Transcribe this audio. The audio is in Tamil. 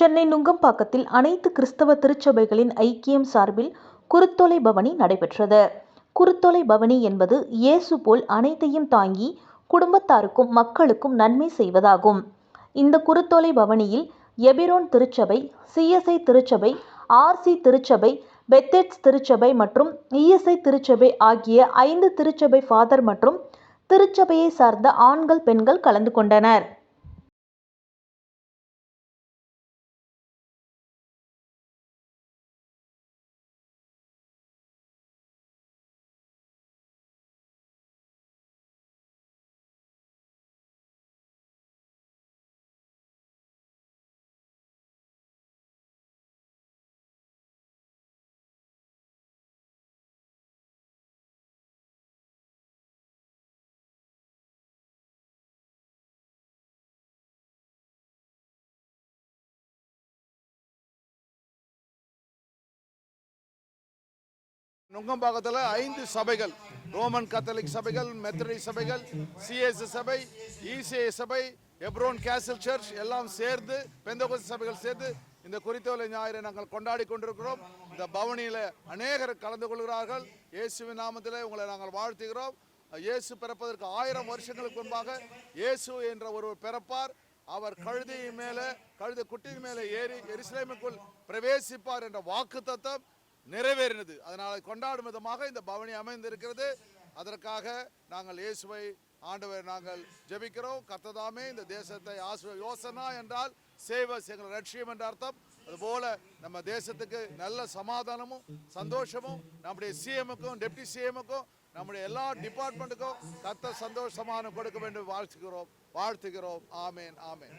சென்னை நுங்கம்பாக்கத்தில் அனைத்து கிறிஸ்தவ திருச்சபைகளின் ஐக்கியம் சார்பில் குருத்தோலை பவனி நடைபெற்றது. குருத்தோலை பவனி என்பது இயேசு போல் அனைத்தையும் தாங்கி குடும்பத்தாருக்கும் மக்களுக்கும் நன்மை செய்வதாகும். இந்த குருத்தோலை பவனியில் எபிரோன் திருச்சபை சிஎஸ்ஐ திருச்சபை ஆர்சி திருச்சபை பெத்தெட்ஸ் திருச்சபை மற்றும் இஎஸ்ஐ திருச்சபை ஆகிய ஐந்து திருச்சபை ஃபாதர் மற்றும் திருச்சபையை சார்ந்த ஆண்கள் பெண்கள் கலந்து கொண்டனர். நுங்கம்பாக்கத்தில் ஐந்து சபைகள் ரோமன் கத்தலிக் சபைகள் மெத்தடி சபைகள் சிஎஸ் சபை இசிஐ சபை எப்ரோன் கேசல் சர்ச் எல்லாம் சேர்ந்து பெந்தகோச சபைகள் சேர்ந்து இந்த குறித்தோலை ஞாயிறை நாங்கள் கொண்டாடி கொண்டிருக்கிறோம். இந்த பவனியில் அநேகர் கலந்து கொள்கிறார்கள். இயேசுவின் நாமத்தில் உங்களை நாங்கள் வாழ்த்துகிறோம். இயேசு பிறப்பதற்கு ஆயிரம் வருஷங்களுக்கு முன்பாக இயேசு என்ற ஒருவர் பிறப்பார். அவர் கழுதியின் மேலே கழுத குட்டியின் மேலே ஏறி எருசலேமுக்குள் பிரவேசிப்பார் என்ற வாக்கு தத்தம் நிறைவேறினது. அதனால் கொண்டாடும் விதமாக இந்த பவனி அமைந்திருக்கிறது. அதற்காக நாங்கள் இயேசுவை ஆண்டவர் நாங்கள் ஜெபிக்கிறோம். கத்ததாமே இந்த தேசத்தை ஆசு யோசனா என்றால் சேவஸ் எங்கள் லட்சியம் என்ற அர்த்தம். அதுபோல நம்ம தேசத்துக்கு நல்ல சமாதானமும் சந்தோஷமும் நம்முடைய சிஎமுக்கும் டெப்டி சிஎமுக்கும் நம்முடைய எல்லா டிபார்ட்மெண்ட்டுக்கும் கத்த சந்தோஷமான கொடுக்க வேண்டும். வாழ்த்துகிறோம் வாழ்த்துகிறோம். ஆமேன் ஆமேன்.